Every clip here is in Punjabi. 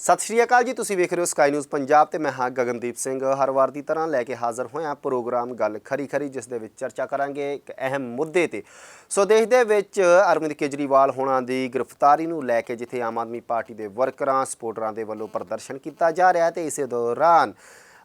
ਸਤਿ ਸ਼੍ਰੀ ਅਕਾਲ ਜੀ, ਤੁਸੀਂ ਵੇਖ ਰਹੇ ਹੋ ਸਕਾਈ ਨਿਊਜ਼ ਪੰਜਾਬ ਤੇ ਮੈਂ ਹਾਂ ਗਗਨਦੀਪ ਸਿੰਘ। ਹਰ ਵਾਰ ਦੀ ਤਰ੍ਹਾਂ ਲੈ ਕੇ ਹਾਜ਼ਰ ਹੋਇਆ ਪ੍ਰੋਗਰਾਮ ਗੱਲ ਖਰੀ ਖਰੀ ਜਿਸ ਦੇ ਵਿੱਚ ਚਰਚਾ ਕਰਾਂਗੇ ਇੱਕ ਅਹਿਮ ਮੁੱਦੇ ਤੇ। ਸੋ ਦੇਸ਼ ਦੇ ਵਿੱਚ ਅਰਵਿੰਦ ਕੇਜਰੀਵਾਲ ਹੋਣਾ ਦੀ ਗ੍ਰਿਫਤਾਰੀ ਨੂੰ ਲੈ ਕੇ ਜਿੱਥੇ ਆਮ ਆਦਮੀ ਪਾਰਟੀ ਦੇ ਵਰਕਰਾਂ, ਸਪੋਰਟਰਾਂ ਦੇ ਵੱਲੋਂ ਪ੍ਰਦਰਸ਼ਨ ਕੀਤਾ ਜਾ ਰਿਹਾ ਹੈ ਤੇ ਇਸੇ ਦੌਰਾਨ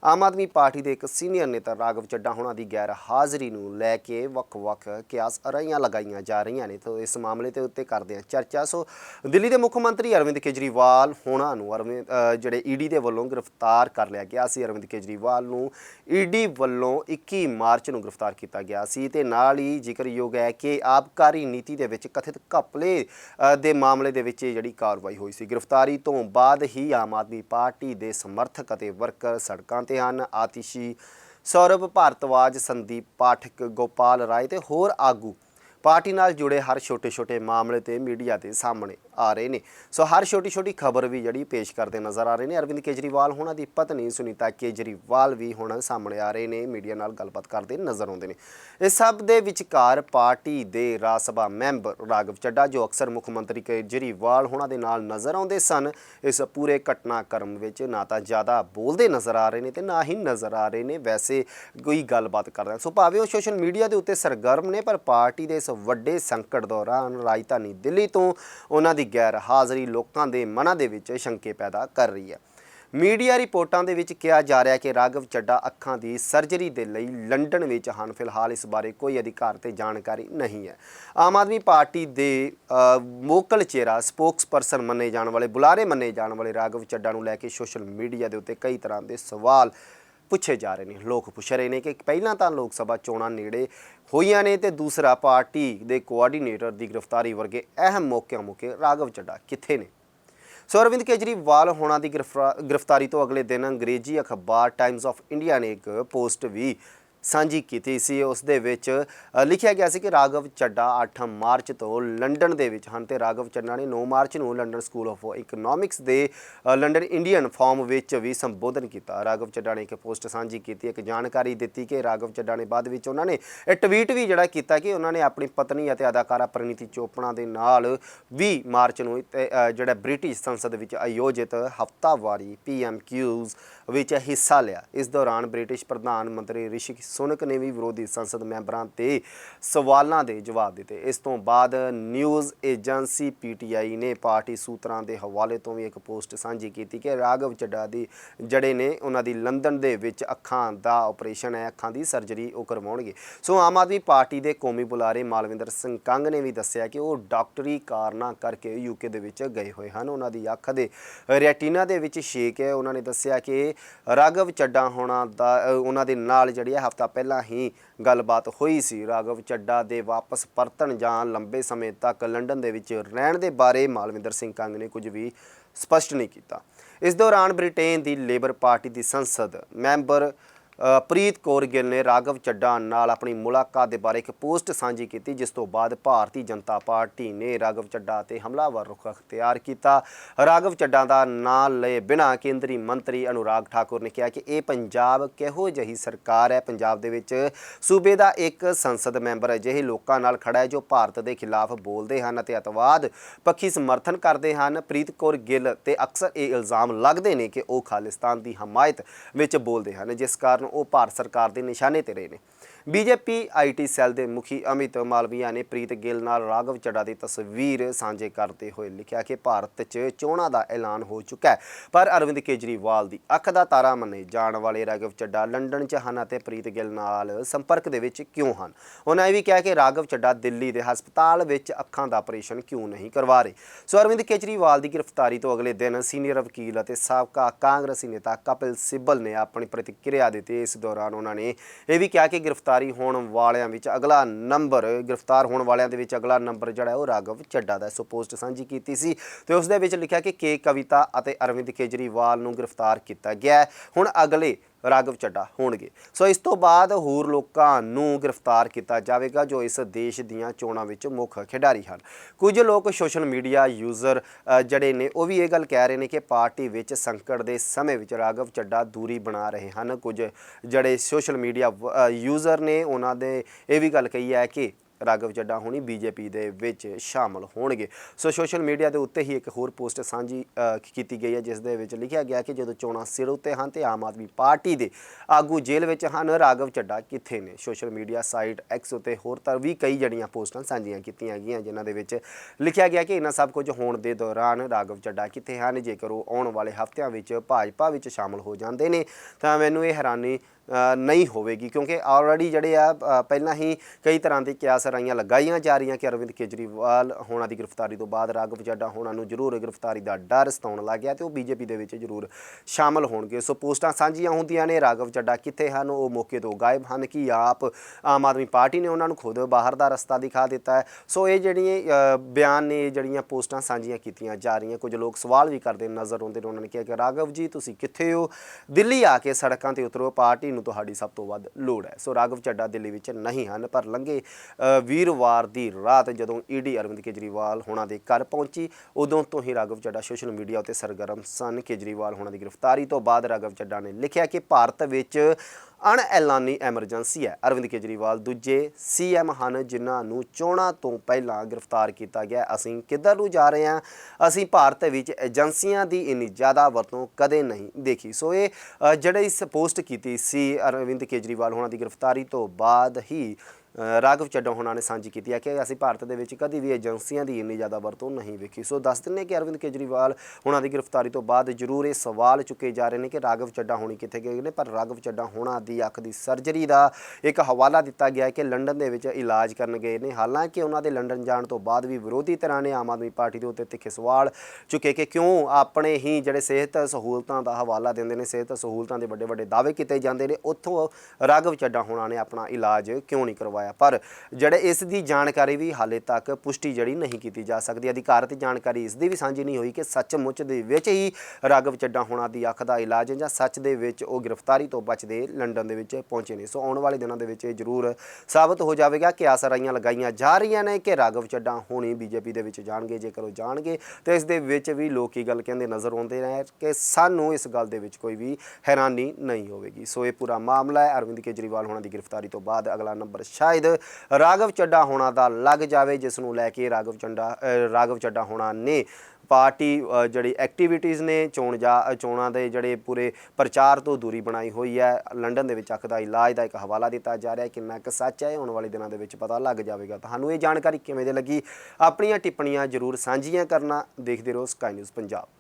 ਆਮ ਆਦਮੀ ਪਾਰਟੀ ਦੇ ਇੱਕ ਸੀਨੀਅਰ ਨੇਤਾ ਰਾਘਵ ਚੱਡਾ ਹੋਣਾ ਦੀ ਗੈਰ ਹਾਜ਼ਰੀ ਨੂੰ ਲੈ ਕੇ ਵੱਖ-ਵੱਖ ਕਿਆਸ ਅਰਾਈਆਂ ਲਗਾਈਆਂ ਜਾ ਰਹੀਆਂ ਨੇ। ਤਾਂ ਇਸ ਮਾਮਲੇ ਤੇ ਉੱਤੇ ਕਰਦੇ ਹਾਂ ਚਰਚਾ। ਸੋ ਦਿੱਲੀ ਦੇ ਮੁੱਖ ਮੰਤਰੀ ਅਰਵਿੰਦ ਕੇਜਰੀਵਾਲ ਹੋਣਾ ਨੂੰ ਅਰਵਿੰਦ ਅ, ਜਿਹੜੇ ਈਡੀ ਦੇ ਵੱਲੋਂ ਗ੍ਰਿਫਤਾਰ ਕਰ ਲਿਆ ਗਿਆ ਸੀ। ਅਰਵਿੰਦ ਕੇਜਰੀਵਾਲ ਨੂੰ ਈਡੀ ਵੱਲੋਂ 21 ਮਾਰਚ ਨੂੰ ਗ੍ਰਿਫਤਾਰ ਕੀਤਾ ਗਿਆ ਸੀ ਤੇ ਨਾਲ ਹੀ ਜ਼ਿਕਰਯੋਗ ਹੈ ਕਿ ਆਬਕਾਰੀ ਨੀਤੀ ਦੇ ਵਿੱਚ ਕਥਿਤ ਘਪਲੇ ਦੇ ਮਾਮਲੇ ਦੇ ਵਿੱਚ ਇਹ ਜਿਹੜੀ ਕਾਰਵਾਈ ਹੋਈ ਸੀ। ਗ੍ਰਿਫਤਾਰੀ ਤੋਂ ਬਾਅਦ ਹੀ ਆਮ ਆਦਮੀ ਪਾਰਟੀ ਦੇ ਸਮਰਥਕ ਅਤੇ ਵਰਕਰ ਸੜਕਾਂ ਤੇ ਹਨ। ਆਤਿਸ਼ੀ ਸੌਰਵ ਭਾਰਤਵਾਜ ਸੰਦੀਪ ਪਾਠਕ ਗੋਪਾਲ ਰਾਏ ਤੇ ਹੋਰ ਆਗੂ ਪਾਰਟੀ ਨਾਲ ਜੁੜੇ ਹਰ ਛੋਟੇ-ਛੋਟੇ ਮਾਮਲੇ ਤੇ ਮੀਡੀਆ ਦੇ ਸਾਹਮਣੇ ਆ ਰਹੇ ਨੇ। ਸੋ ਹਰ ਛੋਟੀ-ਛੋਟੀ ਖਬਰ ਵੀ ਜਿਹੜੀ ਪੇਸ਼ ਕਰਦੇ ਨਜ਼ਰ ਆ ਰਹੇ ਨੇ। ਅਰਵਿੰਦ ਕੇਜਰੀਵਾਲ ਹੋਣਾ ਦੀ ਪਤਨੀ, ਸੁਨੀਤਾ ਕੇਜਰੀਵਾਲ ਵੀ ਹੁਣ ਸਾਹਮਣੇ ਆ ਰਹੇ ਨੇ। ਮੀਡੀਆ ਨਾਲ ਗੱਲਬਾਤ ਕਰਦੇ ਨਜ਼ਰ ਆਉਂਦੇ ਨੇ। ਇਸ ਸਭ ਦੇ ਵਿਚਕਾਰ ਪਾਰਟੀ ਦੇ ਰਾਜ ਸਭਾ ਮੈਂਬਰ ਰਾਘਵ ਚੱਡਾ, ਜੋ ਅਕਸਰ ਮੁੱਖ ਮੰਤਰੀ ਕੇਜਰੀਵਾਲ ਹੋਣਾ ਦੇ ਨਾਲ ਨਜ਼ਰ ਆਉਂਦੇ ਸਨ, ਇਸ ਪੂਰੇ ਘਟਨਾਕ੍ਰਮ ਵਿੱਚ ਨਾ ਤਾਂ ਜ਼ਿਆਦਾ ਬੋਲਦੇ ਨਜ਼ਰ ਆ ਰਹੇ ਨੇ ਤੇ ਨਾ ਹੀ ਨਜ਼ਰ ਆ ਰਹੇ ਨੇ। ਵੈਸੇ ਕੋਈ ਗੱਲਬਾਤ ਕਰਦੇ। ਸੋ ਭਾਵੇਂ ਉਹ ਸੋਸ਼ਲ ਮੀਡੀਆ ਦੇ ਉੱਤੇ ਸਰਗਰਮ ਨੇ, ਪਰ ਪਾਰਟੀ ਦੇ ਇਸ ਵੱਡੇ ਸੰਕਟ ਦੌਰਾਨ ਰਾਜਧਾਨੀ ਦਿੱਲੀ ਤੋਂ ਉਹਨਾਂ ਦੀ ਗੈਰ ਹਾਜ਼ਰੀ ਲੋਕਾਂ ਦੇ ਮਨਾਂ ਦੇ ਵਿੱਚ ਸ਼ੰਕੇ ਪੈਦਾ ਕਰ ਰਹੀ ਹੈ। ਮੀਡੀਆ ਰਿਪੋਰਟਾਂ ਦੇ ਵਿੱਚ ਕਿਹਾ ਜਾ ਰਿਹਾ ਕਿ ਰਾਘਵ ਚੱਡਾ ਅੱਖਾਂ ਦੀ ਸਰਜਰੀ ਦੇ ਲਈ ਲੰਡਨ ਵਿੱਚ ਹਨ। ਫਿਲਹਾਲ ਇਸ ਬਾਰੇ ਕੋਈ ਅਧਿਕਾਰ ਤੇ ਜਾਣਕਾਰੀ ਨਹੀਂ ਹੈ। ਆਮ ਆਦਮੀ ਪਾਰਟੀ ਦੇ ਮੋਕਲ ਚਿਹਰਾ ਸਪੋਕਸਪਰਸਨ ਮੰਨੇ ਜਾਣ ਵਾਲੇ, ਬੁਲਾਰੇ ਮੰਨੇ ਜਾਣ ਵਾਲੇ ਰਾਘਵ ਚੱਡਾ ਨੂੰ ਲੈ ਕੇ ਸੋਸ਼ਲ ਮੀਡੀਆ ਦੇ ਉੱਤੇ ਕਈ ਤਰ੍ਹਾਂ ਦੇ ਸਵਾਲ ਪੁੱਛੇ ਜਾ ਰਹੇ ਨੇ। ਲੋਕ ਪੁੱਛ ਰਹੇ ਨੇ ਕਿ ਪਹਿਲਾਂ ਤਾਂ ਲੋਕ ਸਭਾ ਚੋਣਾਂ ਨੇੜੇ ਹੋਈਆਂ ਨੇ ਤੇ ਦੂਸਰਾ ਪਾਰਟੀ ਦੇ ਕੋਆਰਡੀਨੇਟਰ ਦੀ ਗ੍ਰਿਫਤਾਰੀ ਵਰਗੇ ਅਹਿਮ ਮੌਕਿਆਂ ਮੌਕੇ ਰਾਘਵ ਚੱਡਾ ਕਿੱਥੇ ਨੇ? ਸੋ ਅਰਵਿੰਦ ਕੇਜਰੀਵਾਲ ਹੋਣਾ ਦੀ ਗ੍ਰਿਫਤਾ- ਗ੍ਰਿਫਤਾਰੀ ਤੋਂ ਅਗਲੇ ਦਿਨ ਅੰਗਰੇਜ਼ੀ ਅਖਬਾਰ ਟਾਈਮਸ ਆਫ ਇੰਡੀਆ ਨੇ ਇੱਕ ਪੋਸਟ ਵੀ ਸਾਂਝੀ ਕੀਤੀ ਸੀ। ਉਸ ਦੇ ਵਿੱਚ ਲਿਖਿਆ ਗਿਆ ਸੀ ਕਿ ਰਾਘਵ ਚੱਡਾ 8 ਮਾਰਚ ਤੋਂ ਲੰਡਨ ਦੇ ਵਿੱਚ ਹਨ ਤੇ ਰਾਘਵ ਚੱਡਾ ਨੇ 9 ਮਾਰਚ ਨੂੰ ਲੰਡਨ ਸਕੂਲ ਆਫ ਇਕਨੋਮਿਕਸ ਦੇ ਲੰਡਨ ਇੰਡੀਅਨ ਫਾਰਮ ਵਿੱਚ ਵੀ ਸੰਬੋਧਨ ਕੀਤਾ। ਰਾਘਵ ਚੱਡਾ ਨੇ ਇੱਕ ਪੋਸਟ ਸਾਂਝੀ ਕੀਤੀ, ਇੱਕ ਜਾਣਕਾਰੀ ਦਿੱਤੀ ਕਿ ਰਾਘਵ ਚੱਡਾ ਨੇ ਬਾਅਦ ਵਿੱਚ ਉਹਨਾਂ ਨੇ ਇਹ ਟਵੀਟ ਵੀ ਜਿਹੜਾ ਕੀਤਾ ਕਿ ਉਹਨਾਂ ਨੇ ਆਪਣੀ ਪਤਨੀ ਅਤੇ ਅਦਾਕਾਰਾ ਪ੍ਰਨੀਤੀ ਚੋਪੜਾ ਦੇ ਨਾਲ 20 ਮਾਰਚ ਨੂੰ ਜਿਹੜਾ ਬ੍ਰਿਟਿਸ਼ ਸੰਸਦ ਵਿੱਚ ਆਯੋਜਿਤ ਹਫਤਾਵਾਰੀ ਪੀਐਮਕਿਊਜ਼ ਵਿੱਚ ਹਿੱਸਾ ਲਿਆ। ਇਸ ਦੌਰਾਨ ਬ੍ਰਿਟਿਸ਼ ਪ੍ਰਧਾਨ ਮੰਤਰੀ ਰਿਸ਼ੀ ਸੁਨਕ ਨੇ ਵੀ ਵਿਰੋਧੀ ਸੰਸਦ ਮੈਂਬਰਾਂ ਤੇ ਸਵਾਲਾਂ ਦੇ ਜਵਾਬ ਦਿੱਤੇ। ਇਸ ਤੋਂ ਬਾਅਦ ਨਿਊਜ਼ ਏਜੰਸੀ ਪੀਟੀਆਈ ਨੇ ਪਾਰਟੀ ਸੂਤਰਾਂ ਦੇ ਹਵਾਲੇ ਤੋਂ ਵੀ ਇੱਕ ਪੋਸਟ ਸਾਂਝੀ ਕੀਤੀ ਕਿ ਰਾਘਵ ਚੱਡਾ ਦੀ ਜੜੇ ਨੇ ਉਹਨਾਂ ਦੀ ਲੰਡਨ ਦੇ ਵਿੱਚ ਅੱਖਾਂ ਦਾ ਆਪਰੇਸ਼ਨ ਹੈ, ਅੱਖਾਂ ਦੀ ਸਰਜਰੀ ਉਹ ਕਰਵਾਉਣਗੇ। ਸੋ ਆਮ ਆਦਮੀ ਪਾਰਟੀ ਦੇ ਕੌਮੀ ਬੁਲਾਰੇ ਮਾਲਵਿੰਦਰ ਸਿੰਘ ਕੰਗ ਨੇ ਵੀ ਦੱਸਿਆ ਕਿ ਉਹ ਡਾਕਟਰੀ ਕਾਰਨਾਂ ਕਰਕੇ ਯੂਕੇ ਦੇ ਵਿੱਚ ਗਏ ਹੋਏ ਹਨ। ਉਹਨਾਂ ਦੀ ਅੱਖ ਦੇ ਰੈਟੀਨਾ ਦੇ ਵਿੱਚ ਛੇਕ ਹੈ। ਉਹਨਾਂ ਨੇ ਦੱਸਿਆ ਕਿ ਰਾਘਵ ਚੱਡਾ ਹੋਣਾ ਦਾ ਉਹਨਾਂ ਦੇ ਨਾਲ ਜਿਹੜੀ ਹੈ ਹਫਤਾ ਪਹਿਲਾਂ ਹੀ ਗੱਲਬਾਤ ਹੋਈ ਸੀ। ਰਾਘਵ ਚੱਡਾ ਦੇ ਵਾਪਸ ਪਰਤਣ ਜਾਂ ਲੰਬੇ ਸਮੇਂ ਤੱਕ ਲੰਡਨ ਦੇ ਵਿੱਚ ਰਹਿਣ ਦੇ ਬਾਰੇ ਮਾਲਵਿੰਦਰ ਸਿੰਘ ਕੰਗ ਨੇ ਕੁਝ ਵੀ ਸਪਸ਼ਟ ਨਹੀਂ ਕੀਤਾ। ਇਸ ਦੌਰਾਨ ਬ੍ਰਿਟੇਨ ਦੀ ਲੇਬਰ ਪਾਰਟੀ ਦੀ ਸੰਸਦ ਮੈਂਬਰ ਪ੍ਰੀਤ ਕੌਰ ਗਿੱਲ ਨੇ ਰਾਘਵ ਚੱਡਾ ਨਾਲ ਆਪਣੀ ਮੁਲਾਕਾਤ ਦੇ ਬਾਰੇ ਇੱਕ ਪੋਸਟ ਸਾਂਝੀ ਕੀਤੀ, ਜਿਸ ਤੋਂ ਬਾਅਦ ਭਾਰਤੀ ਜਨਤਾ ਪਾਰਟੀ ਨੇ ਰਾਘਵ ਚੱਡਾ ਤੇ ਹਮਲਾਵਰ ਰੁਖ ਅਖਤਿਆਰ ਕੀਤਾ। ਰਾਘਵ ਚੱਡਾ ਦਾ ਨਾਂ ਲਏ ਬਿਨਾਂ ਕੇਂਦਰੀ ਮੰਤਰੀ ਅਨੁਰਾਗ ਠਾਕੁਰ ਨੇ ਕਿਹਾ ਕਿ ਇਹ ਪੰਜਾਬ ਕਿਹੋ ਜਿਹੀ ਸਰਕਾਰ ਹੈ? ਪੰਜਾਬ ਦੇ ਵਿੱਚ ਸੂਬੇ ਦਾ ਇੱਕ ਸੰਸਦ ਮੈਂਬਰ ਅਜਿਹੇ ਲੋਕਾਂ ਨਾਲ ਖੜਾ ਹੈ ਜੋ ਭਾਰਤ ਦੇ ਖਿਲਾਫ ਬੋਲਦੇ ਹਨ ਅਤੇ ਅਤਵਾਦ ਪੱਖੀ ਸਮਰਥਨ ਕਰਦੇ ਹਨ। ਪ੍ਰੀਤ ਕੌਰ ਗਿੱਲ ਤੇ ਅਕਸਰ ਇਹ ਇਲਜ਼ਾਮ ਲੱਗਦੇ ਨੇ ਕਿ ਉਹ ਖਾਲਿਸਤਾਨ ਦੀ ਹਮਾਇਤ ਵਿੱਚ ਬੋਲਦੇ ਹਨ, ਜਿਸ ਕਾਰਨ ਉਹ ਭਾਰਤ ਸਰਕਾਰ ਦੇ ਨਿਸ਼ਾਨੇ ਤੇ ਰਹੇ ਨੇ। ਬੀਜੇਪੀ ਆਈਟੀ ਸੈੱਲ ਦੇ ਮੁਖੀ ਅਮਿਤ ਮਾਲਵੀਆ ਨੇ ਪ੍ਰੀਤ ਗਿੱਲ ਨਾਲ ਰਾਘਵ ਚੱਡਾ ਦੀ ਤਸਵੀਰ ਸਾਂਝੇ ਕਰਦੇ ਹੋਏ ਲਿਖਿਆ ਕਿ ਭਾਰਤ 'ਚ ਚੋਣਾਂ ਦਾ ਐਲਾਨ ਹੋ ਚੁੱਕਾ ਹੈ। ਪਰ ਅਰਵਿੰਦ ਕੇਜਰੀਵਾਲ ਦੀ ਅੱਖ ਦਾ ਤਾਰਾ ਮੰਨੇ ਜਾਣ ਵਾਲੇ ਰਾਘਵ ਚੱਡਾ ਲੰਡਨ 'ਚ ਹਨ ਅਤੇ ਪ੍ਰੀਤ ਗਿੱਲ ਨਾਲ ਸੰਪਰਕ ਦੇ ਵਿੱਚ ਕਿਉਂ ਹਨ? ਉਹਨਾਂ ਇਹ ਵੀ ਕਿਹਾ ਕਿ ਰਾਘਵ ਚੱਡਾ ਦਿੱਲੀ ਦੇ ਹਸਪਤਾਲ ਵਿੱਚ ਅੱਖਾਂ ਦਾ ਆਪਰੇਸ਼ਨ ਕਿਉਂ ਨਹੀਂ ਕਰਵਾ ਰਹੇ? ਸੋ ਅਰਵਿੰਦ ਕੇਜਰੀਵਾਲ ਦੀ ਗ੍ਰਿਫਤਾਰੀ ਤੋਂ ਅਗਲੇ ਦਿਨ ਸੀਨੀਅਰ ਵਕੀਲ ਅਤੇ ਸਾਬਕਾ ਕਾਂਗਰਸੀ ਨੇਤਾ ਕਪਿਲ ਸਿੱਬਲ ਨੇ ਆਪਣੀ ਪ੍ਰਤੀਕਿਰਿਆ ਦਿੱਤੀ। ਇਸ ਦੌਰਾਨ ਉਹਨਾਂ ਨੇ ਇਹ ਵੀ ਕਿਹਾ ਕਿ ਗ੍ਰਿਫ਼ਤਾਰ ਹੋਣ ਵਾਲਿਆਂ ਵਿੱਚ ਅਗਲਾ ਨੰਬਰ, ਗ੍ਰਿਫਤਾਰ ਹੋਣ ਵਾਲਿਆਂ ਦੇ ਵਿੱਚ ਅਗਲਾ ਨੰਬਰ ਜਿਹੜਾ ਹੈ ਉਹ ਰਾਘਵ ਚੱਡਾ ਦਾ ਸੋ ਪੋਸਟ ਸਾਂਝੀ ਕੀਤੀ ਸੀ ਤੇ ਉਸ ਦੇ ਵਿੱਚ ਲਿਖਿਆ ਕਿ ਕੇ ਕਵਿਤਾ ਅਤੇ ਅਰਵਿੰਦ ਕੇਜਰੀਵਾਲ ਨੂੰ ਗ੍ਰਿਫਤਾਰ ਕੀਤਾ ਗਿਆ ਹੁਣ ਅਗਲੇ ਰਾਘਵ ਚੱਡਾ ਹੋਣਗੇ। ਸੋ ਇਸ ਤੋਂ ਬਾਅਦ ਹੋਰ ਲੋਕਾਂ ਨੂੰ ਗ੍ਰਿਫਤਾਰ ਕੀਤਾ ਜਾਵੇਗਾ, ਜੋ ਇਸ ਦੇਸ਼ ਦੀਆਂ ਚੋਣਾਂ ਵਿੱਚ ਮੁੱਖ ਖਿਡਾਰੀ ਹਨ। ਕੁਝ ਲੋਕ ਸੋਸ਼ਲ ਮੀਡੀਆ ਯੂਜ਼ਰ ਜਿਹੜੇ ਨੇ, ਉਹ ਵੀ ਇਹ ਗੱਲ ਕਹਿ ਰਹੇ ਨੇ ਕਿ ਪਾਰਟੀ ਵਿੱਚ ਸੰਕਟ ਦੇ ਸਮੇਂ ਵਿੱਚ ਰਾਘਵ ਚੱਡਾ ਦੂਰੀ ਬਣਾ ਰਹੇ ਹਨ। ਕੁਝ ਜਿਹੜੇ ਸੋਸ਼ਲ ਮੀਡੀਆ ਯੂਜ਼ਰ ਨੇ, ਉਹਨਾਂ ਦੇ ਇਹ ਵੀ ਗੱਲ ਕਹੀ ਹੈ ਕਿ ਰਾਘਵ ਚੱਡਾ ਹੁਣੀ ਬੀਜੇਪੀ ਦੇ ਵਿੱਚ ਸ਼ਾਮਲ ਹੋਣਗੇ। ਸੋ ਸੋਸ਼ਲ ਮੀਡੀਆ ਦੇ ਉੱਤੇ ਹੀ ਇੱਕ ਹੋਰ ਪੋਸਟ ਸਾਂਝੀ ਕੀਤੀ ਗਈ ਹੈ, ਜਿਸ ਦੇ ਵਿੱਚ ਲਿਖਿਆ ਗਿਆ ਕਿ ਜਦੋਂ ਚੋਣਾਂ ਸਿਰ ਉੱਤੇ ਹਨ ਤੇ ਆਮ ਆਦਮੀ ਪਾਰਟੀ ਦੇ ਆਗੂ ਜੇਲ੍ਹ ਵਿੱਚ ਹਨ, ਰਾਘਵ ਚੱਡਾ ਕਿੱਥੇ ਨੇ? ਸੋਸ਼ਲ ਮੀਡੀਆ ਸਾਈਟ ਐਕਸ ਉਤੇ ਹੋਰ ਤਰ ਵੀ ਕਈ ਜੜੀਆਂ ਪੋਸਟਾਂ ਸਾਂਝੀਆਂ ਕੀਤੀਆਂ ਗਈਆਂ, ਜਿਨ੍ਹਾਂ ਦੇ ਵਿੱਚ ਲਿਖਿਆ ਗਿਆ ਕਿ ਇਹਨਾਂ ਸਭ ਕੁਝ ਹੋਣ ਦੇ ਦੌਰਾਨ ਰਾਘਵ ਚੱਡਾ ਕਿੱਥੇ ਹਨ? ਜੇਕਰ ਉਹ ਆਉਣ ਵਾਲੇ ਹਫ਼ਤਿਆਂ ਵਿੱਚ ਭਾਜਪਾ ਵਿੱਚ ਸ਼ਾਮਲ ਹੋ ਜਾਂਦੇ ਨੇ, ਤਾਂ ਮੈਨੂੰ ਇਹ ਹੈਰਾਨੀ ਨਹੀਂ ਹੋਵੇਗੀ, ਕਿਉਂਕਿ ਆਲਰੇਡੀ ਜਿਹੜੇ ਆ ਪਹਿਲਾਂ ਹੀ ਕਈ ਤਰ੍ਹਾਂ ਦੇ ਕਿਆਸ ਰਾਈਆਂ ਲਗਾਈਆਂ ਜਾ ਰਹੀਆਂ ਕਿ ਅਰਵਿੰਦ ਕੇਜਰੀਵਾਲ ਹੋਣਾ ਦੀ ਗ੍ਰਿਫਤਾਰੀ ਤੋਂ ਬਾਅਦ, ਰਾਘਵ ਚੱਡਾ ਹੋਣਾ ਨੂੰ ਜ਼ਰੂਰ ਗ੍ਰਿਫਤਾਰੀ ਦਾ ਡਰ ਸਤਾਉਣ ਲੱਗ ਗਿਆ ਤੇ ਉਹ ਬੀਜੇਪੀ ਦੇ ਵਿੱਚ ਜ਼ਰੂਰ ਸ਼ਾਮਲ ਹੋਣਗੇ। ਸੋ ਪੋਸਟਾਂ ਸਾਂਝੀਆਂ ਹੁੰਦੀਆਂ ਨੇ, ਰਾਘਵ ਚੱਡਾ ਕਿੱਥੇ ਹਨ, ਉਹ ਮੌਕੇ ਤੋਂ ਗਾਇਬ ਹਨ, ਕਿ ਆਪ ਆਮ ਆਦਮੀ ਪਾਰਟੀ ਨੇ ਉਹਨਾਂ ਨੂੰ ਖੁਦ ਬਾਹਰ ਦਾ ਰਸਤਾ ਦਿਖਾ ਦਿੱਤਾ ਹੈ। ਸੋ ਇਹ ਜਿਹੜੀਆਂ ਬਿਆਨ ਨੇ, ਇਹ ਜਿਹੜੀਆਂ ਪੋਸਟਾਂ ਸਾਂਝੀਆਂ ਕੀਤੀਆਂ ਜਾ ਰਹੀਆਂ, ਕੁਝ ਲੋਕ ਸਵਾਲ ਵੀ ਕਰਦੇ ਨਜ਼ਰ ਆਉਂਦੇ ਨੇ, ਉਹਨਾਂ ਨੇ ਕਿਹਾ ਕਿ ਰਾਘਵ ਜੀ, ਤੁਸੀਂ ਕਿੱਥੇ ਹੋ? ਦਿੱਲੀ ਆ ਕੇ ਸੜਕਾਂ ਤੇ ਉਤਰੋ, ਪਾਰਟੀ ਨੂੰ ਤੁਹਾਡੀ ਸਭ ਤੋਂ ਵੱਧ ਲੋੜ ਹੈ। ਸੋ ਰਾਘਵ ਚੱਡਾ ਦਿੱਲੀ ਵਿੱਚ ਨਹੀਂ ਹਨ ਪਰ ਲੰਘੇ ਵੀਰਵਾਰ ਦੀ ਰਾਤ ਜਦੋਂ ਈਡੀ ਅਰਵਿੰਦ ਕੇਜਰੀਵਾਲ ਹੋਣਾ ਦੇ ਘਰ ਪਹੁੰਚੀ ਉਦੋਂ ਤੋਂ ਹੀ ਰਾਘਵ ਚੱਡਾ ਸੋਸ਼ਲ ਮੀਡੀਆ ਉੱਤੇ ਸਰਗਰਮ ਸਨ। ਕੇਜਰੀਵਾਲ ਹੋਣਾ ਦੀ ਗ੍ਰਿਫਤਾਰੀ ਤੋਂ ਬਾਅਦ ਰਾਘਵ ਚੱਡਾ ਨੇ ਲਿਖਿਆ ਕਿ ਭਾਰਤ ਵਿੱਚ ਅਣ ਐਲਾਨੀ ਐਮਰਜੈਂਸੀ ਹੈ। ਅਰਵਿੰਦ ਕੇਜਰੀਵਾਲ ਦੂਜੇ ਸੀਐਮ ਹਨ ਜਿਨ੍ਹਾਂ ਨੂੰ ਚੋਣਾਂ ਤੋਂ ਪਹਿਲਾਂ ਗ੍ਰਿਫਤਾਰ ਕੀਤਾ ਗਿਆ। ਅਸੀਂ ਕਿੱਧਰ ਨੂੰ ਜਾ ਰਹੇ ਹਾਂ? ਅਸੀਂ ਭਾਰਤ ਵਿੱਚ ਏਜੰਸੀਆਂ ਦੀ ਇੰਨੀ ਜ਼ਿਆਦਾ ਵਰਤੋਂ ਕਦੇ ਨਹੀਂ ਦੇਖੀ। ਸੋ ਇਹ ਅ, ਜਿਹੜੇ ਇਸ ਪੋਸਟ ਕੀਤੀ ਸੀ ਅਰਵਿੰਦ ਕੇਜਰੀਵਾਲ ਹੋਣਾ ਦੀ ਗ੍ਰਿਫਤਾਰੀ ਤੋਂ ਬਾਅਦ ਹੀ ਰਾਘਵ ਚੱਡਾ ਹੋਣਾ ਨੇ ਸਾਂਝੀ ਕੀਤੀ ਹੈ ਕਿ ਅਸੀਂ ਭਾਰਤ ਦੇ ਵਿੱਚ ਕਦੀ ਵੀ ਏਜੰਸੀਆਂ ਦੀ ਇੰਨੀ ਜ਼ਿਆਦਾ ਵਰਤੋਂ ਨਹੀਂ ਵੇਖੀ। ਸੋ ਦੱਸ ਦਿੰਨੇ ਕਿ ਅਰਵਿੰਦ ਕੇਜਰੀਵਾਲ ਹੋਣਾ ਦੀ ਗ੍ਰਿਫਤਾਰੀ ਤੋਂ ਬਾਅਦ ਜ਼ਰੂਰ ਇਹ ਸਵਾਲ ਚੁੱਕੇ ਜਾ ਰਹੇ ਨੇ ਕਿ ਰਾਘਵ ਚੱਡਾ ਹੋਣੀ ਕਿੱਥੇ ਗਏ ਨੇ, ਪਰ ਰਾਘਵ ਚੱਡਾ ਹੋਣਾ ਦੀ ਅੱਖ ਦੀ ਸਰਜਰੀ ਦਾ ਇੱਕ ਹਵਾਲਾ ਦਿੱਤਾ ਗਿਆ ਹੈ ਕਿ ਲੰਡਨ ਦੇ ਵਿੱਚ ਇਲਾਜ ਕਰਨ ਗਏ ਨੇ। ਹਾਲਾਂਕਿ ਉਹਨਾਂ ਦੇ ਲੰਡਨ ਜਾਣ ਤੋਂ ਬਾਅਦ ਵੀ ਵਿਰੋਧੀ ਧਿਰਾਂ ਨੇ ਆਮ ਆਦਮੀ ਪਾਰਟੀ ਦੇ ਉੱਤੇ ਤਿੱਖੇ ਸਵਾਲ ਚੁੱਕੇ ਕਿ ਕਿਉਂ ਆਪਣੇ ਹੀ ਜਿਹੜੇ ਸਿਹਤ ਸਹੂਲਤਾਂ ਦਾ ਹਵਾਲਾ ਦਿੰਦੇ ਨੇ, ਸਿਹਤ ਸਹੂਲਤਾਂ ਦੇ ਵੱਡੇ ਵੱਡੇ ਦਾਅਵੇ ਕੀਤੇ ਜਾਂਦੇ ਨੇ, ਉੱਥੋਂ ਰਾਘਵ ਚੱਡਾ ਹੋਣਾ ਨੇ ਆਪਣਾ ਇਲਾਜ ਕਿਉਂ ਨਹੀਂ ਕਰਵਾਇਆ? ਪਰ ਜਿਹੜੇ ਇਸ ਦੀ ਜਾਣਕਾਰੀ ਵੀ ਹਾਲੇ ਤੱਕ ਪੁਸ਼ਟੀ ਜਿਹੜੀ ਨਹੀਂ ਕੀਤੀ ਜਾ ਸਕਦੀ ਅਧਿਕਾਰਤ ਜਾਣਕਾਰੀ ਇਸ ਦੀ ਵੀ ਸਾਂਝੀ ਨਹੀਂ ਹੋਈ ਕਿ ਸੱਚਮੁੱਚ ਦੇ ਵਿੱਚ ਹੀ ਰਾਘਵ ਚੱਡਾ ਹੋਣਾ ਦੀ ਅੱਖ ਦਾ ਇਲਾਜ ਜਾਂ ਸੱਚ ਦੇ ਵਿੱਚ ਉਹ ਗ੍ਰਿਫਤਾਰੀ ਤੋਂ ਬਚਦੇ ਲੰਡਨ ਦੇ ਵਿੱਚ ਪਹੁੰਚੇ ਨੇ। ਸੋ ਆਉਣ ਵਾਲੇ ਦਿਨਾਂ ਦੇ ਵਿੱਚ ਇਹ ਜ਼ਰੂਰ ਸਾਬਤ ਹੋ ਜਾਵੇਗਾ ਕਿ ਆਸਰਾਈਆਂ ਲਗਾਈਆਂ ਜਾ ਰਹੀਆਂ ਨੇ ਕਿ ਰਾਘਵ ਚੱਡਾ ਹੋਣੀ ਬੀਜੇਪੀ ਦੇ ਵਿੱਚ ਜਾਣਗੇ, ਜੇਕਰ ਉਹ ਜਾਣਗੇ, ਤੇ ਇਸ ਦੇ ਵਿੱਚ ਵੀ ਲੋਕ ਲੋਕੀ ਗੱਲ ਕਹਿੰਦੇ ਨਜ਼ਰ ਆਉਂਦੇ ਨੇ ਕਿ ਸਾਨੂੰ ਇਸ ਗੱਲ ਦੇ ਵਿੱਚ ਕੋਈ ਵੀ ਹੈਰਾਨੀ ਨਹੀਂ ਹੋਵੇਗੀ। ਸੋ ਇਹ ਪੂਰਾ ਮਾਮਲਾ ਹੈ। ਅਰਵਿੰਦ ਕੇਜਰੀਵਾਲ ਹੋਣਾ ਦੀ ਗ੍ਰਿਫਤਾਰੀ ਤੋਂ ਬਾਅਦ ਅਗਲਾ ਨੰਬਰ ਸ਼ਾਇਦ ਸ਼ਾਇਦ ਰਾਘਵ ਚੱਡਾ ਹੋਣਾ ਦਾ ਲੱਗ ਜਾਵੇ ਜਿਸ ਨੂੰ ਲੈ ਕੇ ਰਾਘਵ ਚੱਡਾ ਅ, ਰਾਘਵ ਚੱਡਾ ਹੋਣਾ ਨੇ ਪਾਰਟੀ ਜਿਹੜੀ ਐਕਟੀਵਿਟੀਜ਼ ਨੇ ਚੋਣ ਜਾ ਚੋਣਾਂ ਦੇ ਜਿਹੜੇ ਪੂਰੇ ਪ੍ਰਚਾਰ ਤੋਂ ਦੂਰੀ ਬਣਾਈ ਹੋਈ ਹੈ ਲੰਡਨ ਦੇ ਵਿੱਚ ਅੱਖ ਦਾ ਇਲਾਜ ਦਾ ਇੱਕ ਹਵਾਲਾ ਦਿੱਤਾ ਜਾ ਰਿਹਾ ਕਿੰਨਾ ਕੁ ਸੱਚ ਹੈ ਆਉਣ ਵਾਲੇ ਦਿਨਾਂ ਦੇ ਵਿੱਚ ਪਤਾ ਲੱਗ ਜਾਵੇਗਾ। ਤੁਹਾਨੂੰ ਇਹ ਜਾਣਕਾਰੀ ਕਿਵੇਂ ਦੇ ਲੱਗੀ? ਆਪਣੀਆਂ ਟਿੱਪਣੀਆਂ ਜ਼ਰੂਰ ਸਾਂਝੀਆਂ ਕਰਨਾ ਦੇਖਦੇ ਰਹੋ ਸਕਾਈ ਨਿਊਜ਼ ਪੰਜਾਬ।